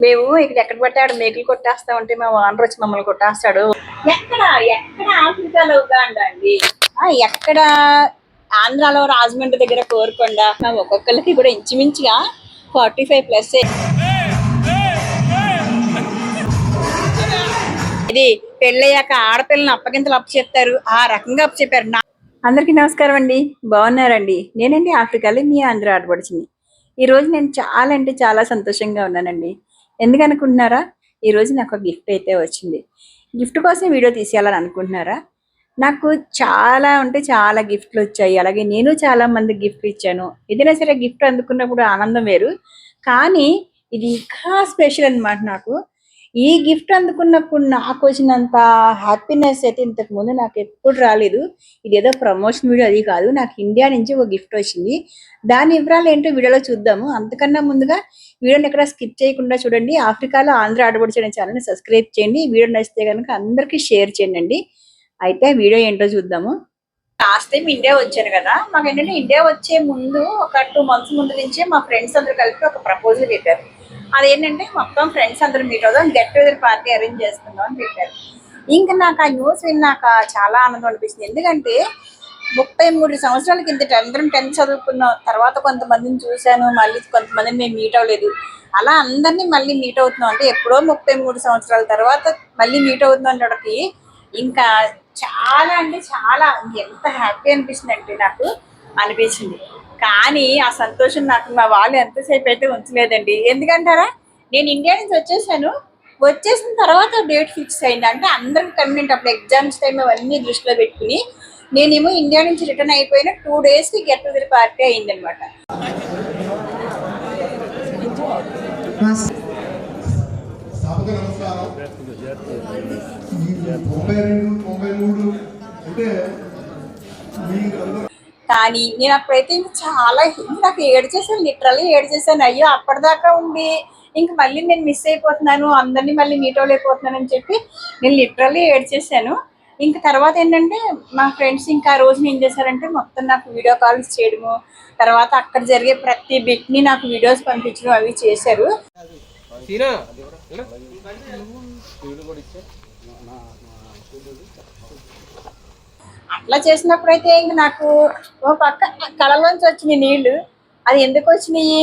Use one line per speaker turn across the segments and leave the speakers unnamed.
మేము ఇక్కడ ఎక్కడ పట్టాడు మేకులు కొట్టేస్తా ఉంటే మా ఓనర్ వచ్చి మమ్మల్ని కొట్టేస్తాడు. ఎక్కడ? ఎక్కడ ఆఫ్రికాలో ఉగాండా అండి? ఆ, ఎక్కడ ఆంధ్రాలో రాజమండ్రి దగ్గర కోరుకొండ మా ఒక్కొక్కరికి కూడా ఇంచుమించుగా ఫార్టీ ఫైవ్ ప్లస్ ఇది పెళ్ళయ్యాక ఆడపిల్లని అప్పగింతలు అప్పచెప్తారు. ఆ రకంగా అప్పచెప్పారు. నా అందరికీ నమస్కారం అండి. బాగున్నారండి. నేనండి ఆఫ్రికాలో మీ ఆంధ్ర ఆడపడిచింది ఈ రోజు నేను చాలా అంటే చాలా సంతోషంగా ఉన్నానండి. ఎందుకనుకుంటున్నారా? ఈరోజు నాకు ఒక గిఫ్ట్ అయితే వచ్చింది. గిఫ్ట్ కోసం వీడియో తీసేయాలని అనుకుంటున్నారా? నాకు చాలా అంటే చాలా గిఫ్ట్లు వచ్చాయి. అలాగే నేను చాలా మంది గిఫ్ట్ ఇచ్చాను. ఏదైనా సరే గిఫ్ట్ అందుకున్నప్పుడు ఆనందం వేరు. కానీ ఇది ఇంకా స్పెషల్ అనమాట నాకు. ఈ గిఫ్ట్ అందుకున్నప్పుడు నాకు వచ్చినంత హ్యాపీనెస్ అయితే ఇంతకు ముందు నాకు ఎప్పుడు రాలేదు. ఇది ఏదో ప్రమోషన్ వీడియో అది కాదు. నాకు ఇండియా నుంచి ఒక గిఫ్ట్ వచ్చింది. దాని వివరాలు ఏంటో వీడియోలో చూద్దాము. అంతకన్నా ముందుగా వీడియోని ఎక్కడ స్కిప్ చేయకుండా చూడండి. ఆఫ్రికాలో ఆంధ్ర ఆడబడి చేయడం ఛానల్ని సబ్స్క్రైబ్ చేయండి. వీడియో నచ్చితే కనుక అందరికీ షేర్ చేయండి అయితే వీడియో ఏంటో చూద్దాము. లాస్ట్ టైం ఇండియా వచ్చాను కదా. మాకు ఏంటంటే ఇండియా వచ్చే ముందు ఒక టూ మంత్స్ ముందు నుంచే మా ఫ్రెండ్స్ అందరూ కలిపి ఒక ప్రపోజల్ పెట్టారు. అదేంటంటే మొత్తం ఫ్రెండ్స్ అందరూ మీట్ అవుదాం గెట్ టుగెదర్ పార్టీ అరేంజ్ చేసుకుందాం అని పెట్టారు. ఇంకా నాకు ఆ న్యూస్ విన్నాక చాలా ఆనందం అనిపిస్తుంది ఎందుకంటే ముప్పై మూడు సంవత్సరాల కిందట అందరం టెన్త్ చదువుకున్నాం. తర్వాత కొంతమందిని చూశాను మళ్ళీ కొంతమందిని మేము మీట్ అవ్వలేదు. అలా అందరినీ మళ్ళీ మీట్ అవుతున్నాం. అంటే ఎప్పుడో ముప్పై మూడు సంవత్సరాల తర్వాత మళ్ళీ మీట్ అవుతున్నాం అనడానికి ఇంకా చాలా అంటే చాలా ఎంత హ్యాపీ అనిపిస్తుంది అంటే నాకు అనిపించింది. కానీ ఆ సంతోషం నాకు మా వాళ్ళు ఎంతసేపు అయితే ఉంచలేదండి. ఎందుకంటారా? నేను ఇండియా నుంచి వచ్చేసాను. వచ్చేసిన తర్వాత డేట్ ఫిక్స్ అయింది. అంటే అందరికి కన్వీనెంట్ అప్పుడు ఎగ్జామ్స్ టైం అవన్నీ దృష్టిలో పెట్టుకుని నేనేమో ఇండియా నుంచి రిటర్న్ అయిపోయిన టూ డేస్కి గెట్ టుగెదర్ పార్టీ అయింది అనమాట
నమస్కారం.
కానీ నేను అప్పుడైతే ఇంకా చాలా నాకు ఏడ్చేసాను లిటరల్లీ ఏడ్చేసాను అయ్యో అప్పటిదాకా ఉండి ఇంక మళ్ళీ నేను మిస్ అయిపోతున్నాను అందరినీ మళ్ళీ మీట్ అవ్వలేకపోతున్నాను అని చెప్పి నేను లిటరల్లీ ఏడ్చేసాను ఇంక తర్వాత ఏంటంటే మా ఫ్రెండ్స్ ఇంకా ఆ రోజున ఏం చేశారంటే మొత్తం నాకు వీడియో కాల్స్ చేయడము తర్వాత అక్కడ జరిగే ప్రతి బిట్ని నాకు వీడియోస్ పంపించడం అవి చేశారు. అట్లా చేసినప్పుడైతే ఇంక నాకు ఓ పక్క కళలోంచి వచ్చినాయి నీళ్ళు అది ఎందుకు వచ్చినాయి?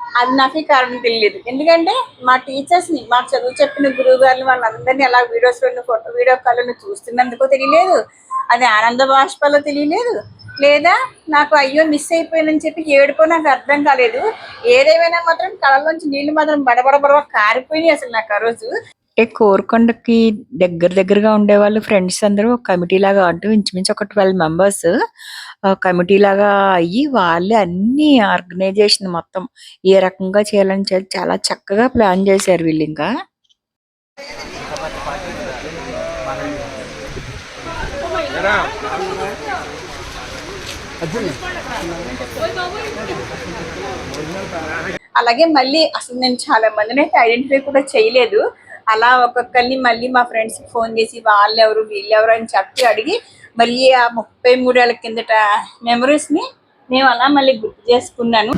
అది నాకు కారణం తెలియదు. ఎందుకంటే మా టీచర్స్ని మా చదువు చెప్పిన గురువు గారిని వాళ్ళందరినీ అలా వీడియోస్లో ఫోటో వీడియో కాల్లో చూస్తున్నందుకో తెలియలేదు. అది ఆనంద బాష్పాలో తెలియలేదు. లేదా నాకు అయ్యో మిస్ అయిపోయిందని చెప్పి ఏడుపో నాకు అర్థం కాలేదు. ఏదేమైనా మాత్రం కళలోంచి నీళ్ళు మాత్రం బడబడబడ కారిపోయినాయి అసలు నాకు ఆ రోజు అంటే కోరుకొండకి దగ్గర దగ్గరగా ఉండే వాళ్ళు ఫ్రెండ్స్ అందరూ ఒక కమిటీ లాగా అంటూ ఇంచుమించు ఒక ట్వెల్వ్ మెంబర్స్ కమిటీ లాగా అయ్యి వాళ్ళే అన్ని ఆర్గనైజేషన్ మొత్తం ఏ రకంగా చేయాలని చెప్పి చాలా చక్కగా ప్లాన్ చేశారు వీళ్ళు ఇంకా అలాగే మళ్ళీ అసలు నేను చాలా మందిని అయితే ఐడెంటిఫై కూడా చేయలేదు. అలా ఒక్కొక్కరిని మళ్ళీ మా ఫ్రెండ్స్కి ఫోన్ చేసి వాళ్ళు ఎవరు వీళ్ళు ఎవరు అని చెప్పి అడిగి మళ్ళీ ఆ ముప్పై మూడేళ్ళ కిందట మెమరీస్ని మేము అలా మళ్ళీ గుర్తు చేసుకున్నాను.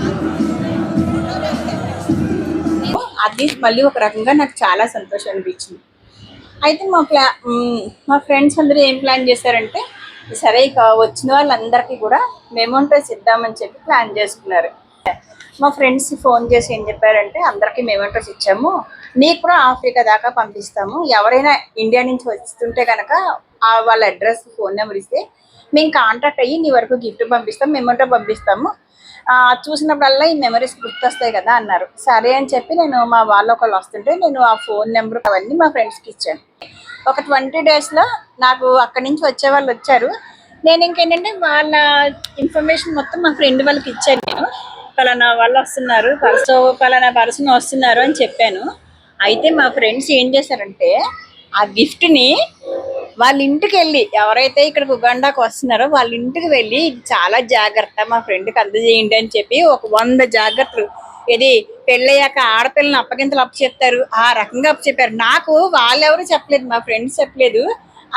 అది మళ్ళీ ఒక రకంగా నాకు చాలా సంతోషం అనిపించింది. అయితే మా ప్లా మా ఫ్రెండ్స్ అందరూ ఏం ప్లాన్ చేశారంటే సరే ఇక వచ్చిన వాళ్ళందరికీ కూడా మెమోంటోస్ ఇద్దామని చెప్పి ప్లాన్ చేసుకున్నారు. మా ఫ్రెండ్స్ ఫోన్ చేసి ఏం చెప్పారంటే అందరికీ మెమోంటోస్ ఇచ్చాము. నీకు కూడా ఆఫ్రికా దాకా పంపిస్తాము. ఎవరైనా ఇండియా నుంచి వస్తుంటే కనుక ఆ వాళ్ళ అడ్రస్ ఫోన్ నెంబర్ ఇస్తే మేము కాంటాక్ట్ అయ్యి నీ వరకు గిఫ్ట్ పంపిస్తాం మెమోటో పంపిస్తాము. చూసినప్పుడల్లా ఈ మెమరీస్ గుర్తొస్తాయి కదా అన్నారు. సరే అని చెప్పి నేను మా వాళ్ళు ఒకళ్ళు వస్తుంటే నేను ఆ ఫోన్ నెంబర్ అవన్నీ మా ఫ్రెండ్స్కి ఇచ్చాను. ఒక ట్వంటీ డేస్లో నాకు అక్కడి నుంచి వచ్చే వాళ్ళు వచ్చారు. నేను ఇంకేంటంటే వాళ్ళ ఇన్ఫర్మేషన్ మొత్తం మా ఫ్రెండ్ వాళ్ళకి ఇచ్చాను నేను. పలానా వాళ్ళు వస్తున్నారు పర్సో పలానా పర్సన్ వస్తున్నారు అని చెప్పాను. అయితే మా ఫ్రెండ్స్ ఏం చేశారంటే ఆ గిఫ్ట్ని వాళ్ళ ఇంటికి వెళ్ళి ఎవరైతే ఇక్కడికి ఉగాండాకు వస్తున్నారో వాళ్ళ ఇంటికి వెళ్ళి చాలా జాగ్రత్త మా ఫ్రెండ్కి అందజేయండి అని చెప్పి ఒక వంద జాగ్రత్తలు. ఇది పెళ్ళయ్యాక ఆడపిల్లని అప్పగింతలు అప్పచెప్తారు ఆ రకంగా అప్పచెప్పారు. నాకు వాళ్ళెవరు చెప్పలేదు మా ఫ్రెండ్స్ చెప్పలేదు.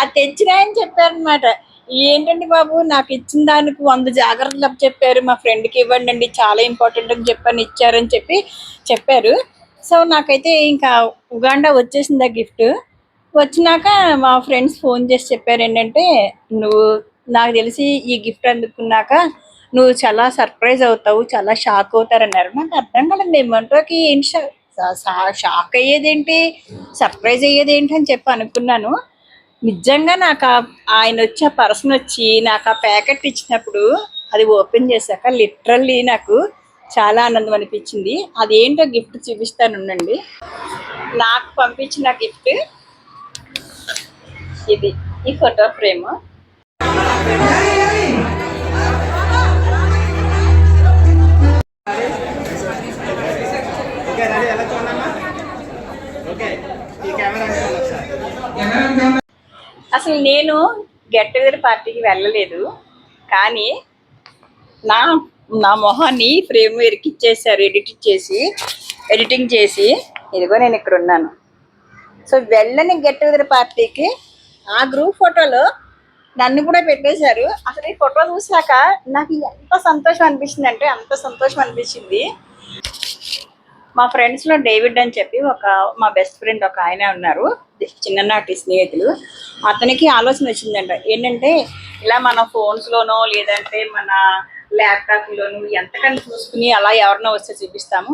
అది తెచ్చినాయని చెప్పారనమాట ఏంటండి బాబు? నాకు ఇచ్చిన దానికి వంద జాగ్రత్తలు చెప్పారు. మా ఫ్రెండ్కి ఇవ్వండి అండి. చాలా ఇంపార్టెంట్ అని చెప్పని ఇచ్చారని చెప్పి చెప్పారు. సో నాకైతే ఇంకా ఉగాండా వచ్చేసింది ఆ గిఫ్ట్ వచ్చినాక మా ఫ్రెండ్స్ ఫోన్ చేసి చెప్పారు ఏంటంటే నువ్వు నాకు తెలిసి ఈ గిఫ్ట్ అందుకున్నాక నువ్వు చాలా సర్ప్రైజ్ అవుతావు చాలా షాక్ అవుతారన్నారు నాకు అర్థం కాలేదు. ఏమంటాకి ఏంటి షాక్ అయ్యేదేంటి? సర్ప్రైజ్ అయ్యేదేంటి అని చెప్పి అనుకున్నాను. నిజంగా నాకు ఆయన వచ్చి ఆ పర్సన్ వచ్చి నాకు ఆ ప్యాకెట్ ఇచ్చినప్పుడు అది ఓపెన్ చేశాక లిటరల్లీ నాకు చాలా ఆనందం అనిపించింది. అదేంటో గిఫ్ట్ చూపిస్తాను ఉండండి. నాకు పంపించిన గిఫ్ట్ ఇది ఈ ఫోటో ఫ్రేమ్.
ఓకే ఈ కెమెరా
అసలు నేను గెట్ టుగెదర్ పార్టీకి వెళ్ళలేదు కానీ నా నా మొహాన్ని ఫ్రేమ్ ఇచ్చేసారు ఎడిట్ చేసి ఎడిటింగ్ చేసి. ఇదిగో నేను ఇక్కడ ఉన్నాను. సో వెళ్ళని గెట్ టుగెదర్ పార్టీకి ఆ గ్రూప్ ఫోటోలో నన్ను కూడా పెట్టేశారు. అసలు ఈ ఫోటో చూసాక నాకు ఎంత సంతోషం అనిపించింది అంటే అంత సంతోషం అనిపించింది. మా ఫ్రెండ్స్లో డేవిడ్ అని చెప్పి ఒక మా బెస్ట్ ఫ్రెండ్ ఒక ఆయన ఉన్నారు చిన్ననాటి స్నేహితులు. అతనికి ఆలోచన వచ్చిందంట. ఏంటంటే ఇలా మన ఫోన్స్లోనో లోనో లేదంటే మన ల్యాప్టాప్ లోను ఎంతకని చూసుకుని అలా ఎవరినో వస్తే చూపిస్తాము.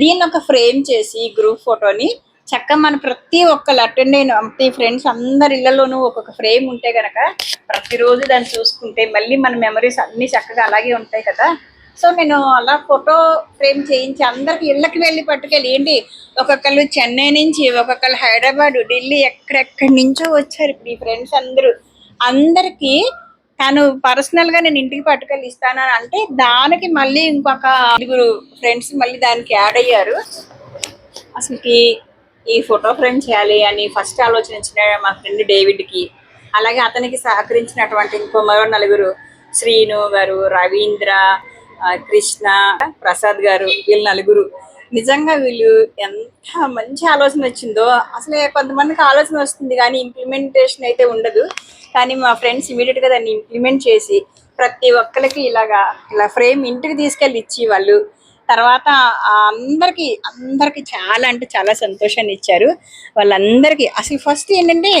దీన్ని ఒక ఫ్రేమ్ చేసి గ్రూప్ ఫోటోని చక్కగా మన ప్రతి ఒక్కరు అటెండ్ అయిన ప్రతి ఫ్రెండ్స్ అందరి ఇళ్ళలోనూ ఒక్కొక్క ఫ్రేమ్ ఉంటే గనక ప్రతిరోజు దాన్ని చూసుకుంటే మళ్ళీ మన మెమరీస్ అన్ని చక్కగా అలాగే ఉంటాయి కదా. సో నేను అలా ఫోటో ఫ్రేమ్ చేయించి అందరికి ఇళ్ళకి వెళ్ళి పట్టుకెళ్ళి ఏంటి ఒక్కొక్కరు చెన్నై నుంచి ఒక్కొక్కళ్ళు హైదరాబాదు ఢిల్లీ ఎక్కడెక్కడి నుంచో వచ్చారు. ఇప్పుడు ఈ ఫ్రెండ్స్ అందరూ. అందరికీ తను పర్సనల్గా నేను ఇంటికి పట్టుకెళ్ళి ఇస్తాను అని అంటే దానికి మళ్ళీ ఇంకొక ఐదుగురు ఫ్రెండ్స్ మళ్ళీ దానికి యాడ్ అయ్యారు. అసలుకి ఈ ఫోటో ఫ్రేమ్ చేయాలి అని ఫస్ట్ ఆలోచించిన మా ఫ్రెండ్ డేవిడ్కి. అలాగే అతనికి సహకరించినటువంటి ఇంకో మరో నలుగురు శ్రీను గారు రవీంద్ర కృష్ణ ప్రసాద్ గారు వీళ్ళు నలుగురు. నిజంగా వీళ్ళు ఎంత మంచి ఆలోచన వచ్చిందో అసలే కొంతమందికి ఆలోచన వస్తుంది కానీ ఇంప్లిమెంటేషన్ అయితే ఉండదు. కానీ మా ఫ్రెండ్స్ ఇమీడియట్గా దాన్ని ఇంప్లిమెంట్ చేసి ప్రతి ఒక్కరికి ఇలాగా ఇలా ఫ్రేమ్ ఇంటికి తీసుకెళ్ళి ఇచ్చి వాళ్ళు తర్వాత అందరికీ అందరికి అందరికి చాలా అంటే చాలా సంతోషాన్ని ఇచ్చారు వాళ్ళందరికీ అసలు ఫస్ట్ ఏంటంటే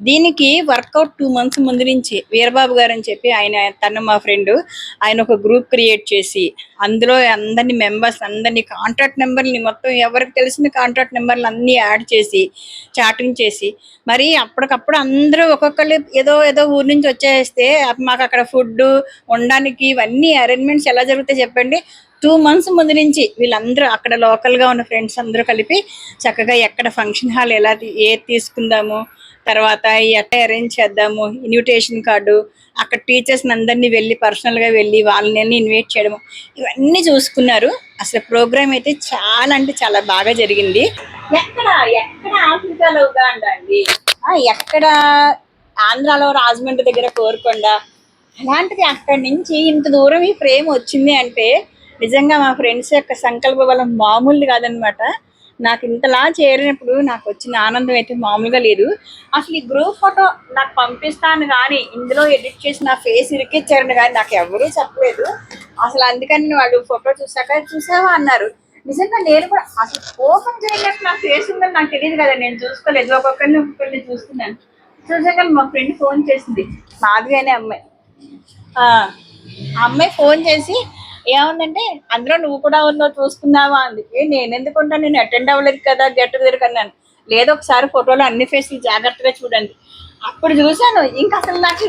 దీనికి వర్కౌట్ టూ మంత్స్ ముందు నుంచి వీరబాబు గారు అని చెప్పి ఆయన తను మా ఫ్రెండ్ ఆయన ఒక గ్రూప్ క్రియేట్ చేసి అందులో అందరిని మెంబర్స్ అందరినీ కాంట్రాక్ట్ నెంబర్ని మొత్తం ఎవరికి తెలిసిన కాంట్రాక్ట్ నెంబర్లు అన్నీ యాడ్ చేసి చాటింగ్ చేసి మరి అప్పటికప్పుడు అందరూ ఒక్కొక్కరు ఏదో ఏదో ఊరి నుంచి వచ్చేస్తే మాకు అక్కడ ఫుడ్ ఉండడానికి ఇవన్నీ అరేంజ్మెంట్స్ ఎలా జరుగుతాయి చెప్పండి. టూ మంత్స్ ముందు నుంచి వీళ్ళందరూ అక్కడ local గా ఉన్న ఫ్రెండ్స్ అందరూ కలిపి చక్కగా ఎక్కడ ఫంక్షన్ హాల్ ఎలా ఏది తీసుకుందాము తర్వాత ఎట్లా అరేంజ్ చేద్దాము ఇన్విటేషన్ కార్డు అక్కడ టీచర్స్ అందరినీ వెళ్ళి personal గా వెళ్ళి వాళ్ళని ఇన్వైట్ చేయడము ఇవన్నీ చూసుకున్నారు. అసలు ప్రోగ్రామ్ అయితే చాలా అంటే చాలా బాగా జరిగింది. ఎక్కడ ఎక్కడ ఆఫ్రికాలో ఉగాండా అండి? ఎక్కడ ఆంధ్రాలో రాజమండ్రి దగ్గర కోరుకొండ అలాంటిది అక్కడి నుంచి ఇంత దూరం ఈ ఫ్రేమ్ వచ్చింది అంటే నిజంగా మా ఫ్రెండ్స్ యొక్క సంకల్ప బలం మామూలు కాదనమాట. నాకు ఇంతలా చేరినప్పుడు నాకు వచ్చిన ఆనందం అయితే మామూలుగా లేదు. అసలు ఈ గ్రూప్ ఫోటో నాకు పంపిస్తాను కానీ ఇందులో ఎడిట్ చేసి నా ఫేస్ ఇరికిచ్చారని కానీ నాకు ఎవరూ చెప్పలేదు. అసలు అందుకని వాళ్ళు ఫోటో చూసాక చూసావా అన్నారు. నిజంగా నేను కూడా అసలు ఓపెన్ చేయలేక నా ఫేస్ ఉందని నాకు తెలియదు కదా నేను చూసుకోలేదు. ఒక్కొక్కరిని ఒక్కొక్కరిని చూస్తున్నాను. చూసాక మా ఫ్రెండ్ ఫోన్ చేసింది. మాదిగానే అమ్మాయి. ఆ ఆ అమ్మాయి ఫోన్ చేసి ఏముందంటే అందులో నువ్వు కూడా ఉన్నావు చూసుకున్నావా అంది. ఏ నేను ఎందుకు నేను అటెండ్ అవ్వలేదు కదా గెట్ టుగెదర్ కన్నాను లేదు ఒకసారి ఫోటోలో అన్ని ఫేస్లు జాగ్రత్తగా చూడండి. అప్పుడు చూశాను ఇంకా అసలు నాకు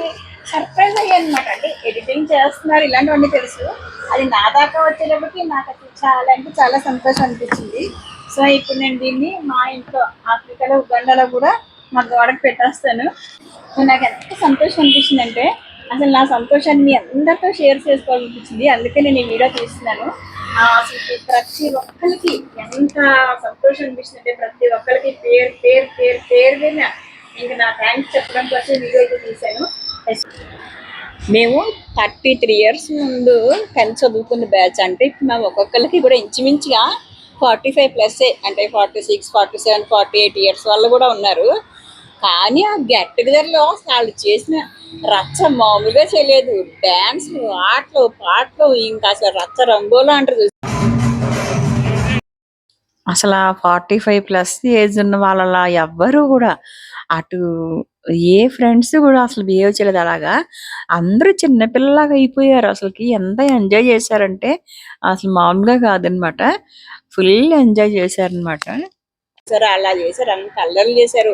సర్ప్రైజ్ అయ్యాను అనమాట అంటే ఎడిటింగ్ చేస్తున్నారు ఇలాంటివన్నీ తెలుసు. అది నా దాకా వచ్చేటప్పటికి నాకు అది చాలా అంటే చాలా సంతోషం అనిపించింది. సో ఇప్పుడు నేను దీన్ని మా ఇంట్లో ఆఫ్రికాలో ఉగాండాలో కూడా మా గోడకు పెట్టేస్తాను. నాకు ఎంత సంతోషం అనిపించిందంటే అసలు నా సంతోషాన్ని అందరితో షేర్ చేసుకోవాలనిపించింది. అందుకే నేను ఈ వీడియో తీస్తున్నాను. అసలు ప్రతి ఒక్కరికి ఎంత సంతోషం అనిపించింది అంటే ప్రతి ఒక్కరికి పేరు పేరు పేరు పేరు ఇంక ఇంకా నా థ్యాంక్స్ చెప్పడం కోసం వీడియో అయితే తీశాను. మేము థర్టీ త్రీ ఇయర్స్ ముందు కలిసి చదువుకున్న బ్యాచ్ అంటే ఇప్పుడు మేము ఒక్కొక్కరికి కూడా ఇంచుమించుగా ఫార్టీ ఫైవ్ ప్లస్ అంటే forty six forty seven forty eight years వాళ్ళు కూడా ఉన్నారు. కానీ ఆ గెట్ టుగెదర్లో వాళ్ళు చేసిన రచ్చ మామూలుగా చేయలేదు. డ్యాన్స్లు ఆటలు పాటలు ఇంకా అసలు రచ్చ రంగోలు అంటారు అసలు ఆ ఫార్టీ ఫైవ్ ప్లస్ ఏజ్ ఉన్న వాళ్ళ ఎవ్వరు కూడా అటు ఏ ఫ్రెండ్స్ కూడా అసలు బిహేవ్ చేయలేదు. అలాగా అందరూ చిన్నపిల్లలాగా అయిపోయారు. అసలుకి ఎంత ఎంజాయ్ చేశారంటే అసలు మామూలుగా కాదనమాట. ఫుల్ ఎంజాయ్ చేశారనమాట. చేశారు అలా చేశారు. అన్ని కలర్లు చేశారు.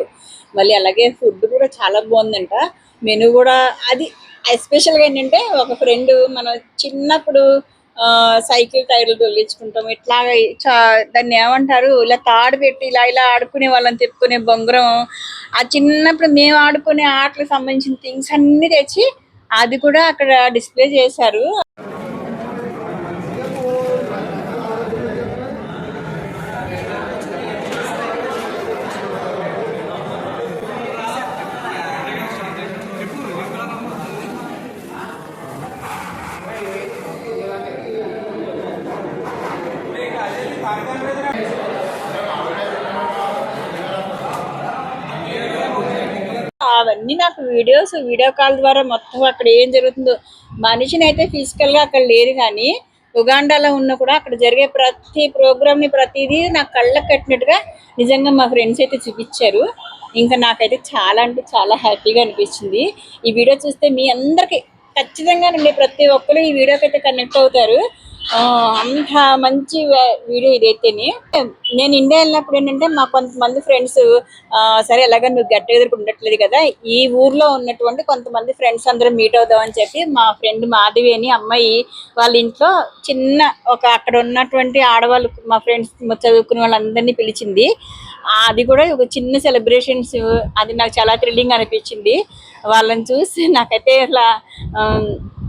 మళ్ళీ అలాగే ఫుడ్ కూడా చాలా బాగుందంట. మెనూ కూడా అది ఎస్పెషల్గా ఏంటంటే ఒక ఫ్రెండ్ మన చిన్నప్పుడు ఆ, సైకిల్ టైర్లు తొలిచుకుంటాం ఇట్లా చా- దాన్ని ఏమంటారు? ఇలా తాడు పెట్టి ఇలా ఇలా ఆడుకునే వాళ్ళని తెప్పుకునే బొంగరం. ఆ చిన్నప్పుడు మేము ఆడుకునే ఆటలకు సంబంధించిన థింగ్స్ అన్ని తెచ్చి అది కూడా అక్కడ డిస్ప్లే చేశారు అవన్నీ నాకు వీడియోస్ వీడియో కాల్ ద్వారా మొత్తం అక్కడ ఏం జరుగుతుందో. మనిషిని అయితే ఫిజికల్గా అక్కడ లేరు కానీ ఉగాండాలో ఉన్న కూడా అక్కడ జరిగే ప్రతి ప్రోగ్రామ్ని ప్రతిదీ నా కళ్ళకు కట్టినట్టుగా నిజంగా మా ఫ్రెండ్స్ అయితే చూపించారు. ఇంకా నాకైతే చాలా అంటే చాలా హ్యాపీగా అనిపించింది ఈ వీడియో చూస్తే మీ అందరికి ఖచ్చితంగా నుండి ప్రతి ఒక్కరు ఈ వీడియోకి అయితే కనెక్ట్ అవుతారు. అంత మంచి వీడియో ఇదైతేనే నేను ఇండియా వెళ్ళినప్పుడు ఏంటంటే మా కొంతమంది ఫ్రెండ్స్ సరే ఎలాగ నువ్వు గట్ట ఎదురు ఉండట్లేదు కదా ఈ ఊర్లో ఉన్నటువంటి కొంతమంది ఫ్రెండ్స్ అందరూ మీట్ అవుదాం అని చెప్పి మా ఫ్రెండ్ మాధవి అని అమ్మాయి వాళ్ళ ఇంట్లో చిన్న ఒక అక్కడ ఉన్నటువంటి ఆడవాళ్ళు మా ఫ్రెండ్స్ చదువుకునే వాళ్ళందరినీ పిలిచింది. అది కూడా ఒక చిన్న సెలబ్రేషన్స్ అది నాకు చాలా థ్రిల్లింగ్ అనిపించింది. వాళ్ళని చూసి నాకైతే ఇలా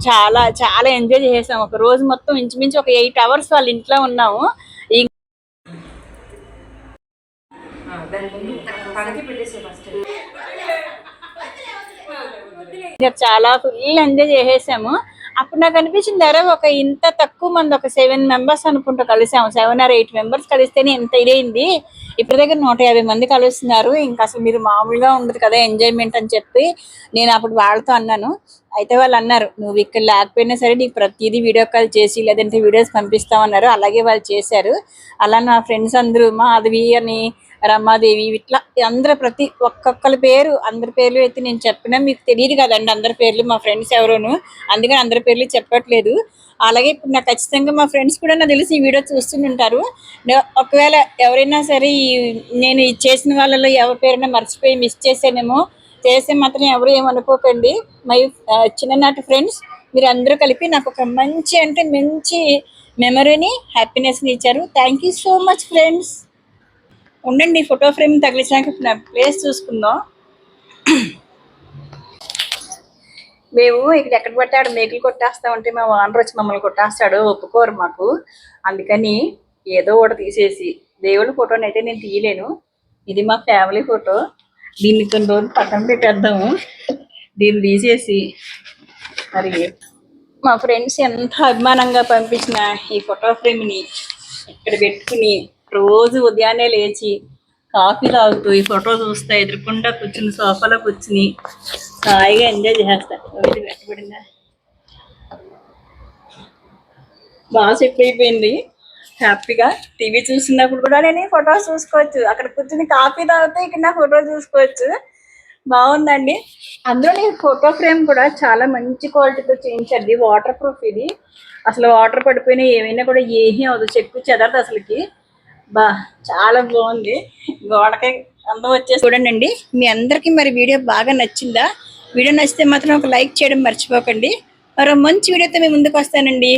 చాలా చాలా ఎంజాయ్ చేసాం ఒక రోజు మొత్తం ఇంచుమించు ఒక ఎయిట్ అవర్స్ వాళ్ళ ఇంట్లో ఉన్నాము. చాలా ఫుల్ ఎంజాయ్ చేసేసాము. అప్పుడు నాకు అనిపించింది అరే ఒక ఇంత తక్కువ మంది ఒక సెవెన్ మెంబర్స్ అనుకుంటూ కలిసాము. సెవెన్ ఆర్ ఎయిట్ మెంబర్స్ కలిస్తేనే ఇంత ఇదైంది. ఇప్పుడు దగ్గర నూట యాభై మంది కలుస్తున్నారు. ఇంకా అసలు మీరు మామూలుగా ఉండదు కదా ఎంజాయ్మెంట్ అని చెప్పి నేను అప్పుడు వాళ్ళతో అన్నాను. అయితే వాళ్ళు అన్నారు నువ్వు ఇక్కడ లేకపోయినా సరే నీకు ప్రతిదీ వీడియో కాల్ చేసి లేదంటే వీడియోస్ పంపిస్తామన్నారు. అలాగే వాళ్ళు చేశారు. అలా నా ఫ్రెండ్స్ అందరూ మా మాధవి అని రమాదేవి ఇట్లా అందరు ప్రతి ఒక్కొక్కరి పేరు అందరి పేర్లు అయితే నేను చెప్పినా మీకు తెలియదు కదండి అందరి పేర్లు మా ఫ్రెండ్స్ ఎవరోను. అందుకని అందరి పేర్లు చెప్పట్లేదు. అలాగే ఇప్పుడు నాకు ఖచ్చితంగా మా ఫ్రెండ్స్ కూడా నాకు తెలిసి ఈ వీడియో చూస్తుంటారు ఒకవేళ ఎవరైనా సరే ఈ నేను చేసిన వాళ్ళలో ఎవరి పేరైనా మర్చిపోయి మిస్ చేసానేమో చేస్తే మాత్రం ఎవరు ఏమనుకోకండి. మై చిన్ననాటి ఫ్రెండ్స్ మీరు అందరూ కలిపి నాకు ఒక మంచి అంటే మంచి మెమరీని హ్యాపీనెస్ని ఇచ్చారు. Thank you so much friends. ఉండండి ఫోటో ఫ్రేమ్ తగిలించాక ఇప్పుడు ప్లేస్ చూసుకుందాం. మేము ఇక్కడ ఎక్కడ పట్టాడు? మేకులు కొట్టేస్తా ఉంటే మా వానర్ వచ్చి మమ్మల్ని కొట్టేస్తాడు ఒప్పుకోరు మాకు. అందుకని ఏదో ఒకటి తీసేసి దేవుడి ఫోటోని అయితే నేను తీయలేను. ఇది మా ఫ్యామిలీ ఫోటో దీన్ని కొన్ని రోజులు పక్కన పెట్టేద్దాము. దీన్ని తీసేసి మరి మా ఫ్రెండ్స్ ఎంత అభిమానంగా పంపించిన ఈ ఫోటో ఫ్రేమ్ని ఇక్కడ పెట్టుకుని రోజు ఉదయాన్నే లేచి కాఫీ తాగుతూ ఈ ఫోటో చూస్తా ఎదురుకుండా కూర్చుని సోఫాలో కూర్చుని హాయిగా ఎంజాయ్ చేస్తా. ఇది పెట్టబడిందా బాగా సెట్ అయిపోయింది. హ్యాపీగా టీవీ చూసినప్పుడు కూడా నేను ఈ ఫొటోస్ చూసుకోవచ్చు. అక్కడ కూర్చుని కాఫీ తాగితే ఇక్కడ నా ఫోటో చూసుకోవచ్చు. బాగుందండి. అందులో నేను ఫోటో ఫ్రేమ్ కూడా చాలా మంచి క్వాలిటీతో చేయించండి వాటర్ ప్రూఫ్ ఇది. అసలు వాటర్ పడిపోయినా ఏమైనా కూడా ఏమీ అవ్వదు. చెక్కు చెదరదు అసలుకి. బా చాలా బాగుంది. గోడకి అందం వచ్చేసి చూడండి మీ అందరికీ మరి వీడియో బాగా నచ్చిందా? వీడియో నచ్చితే మాత్రం ఒక లైక్ చేయడం మర్చిపోకండి. మరో మంచి వీడియోతో మేము ముందుకు వస్తానండి.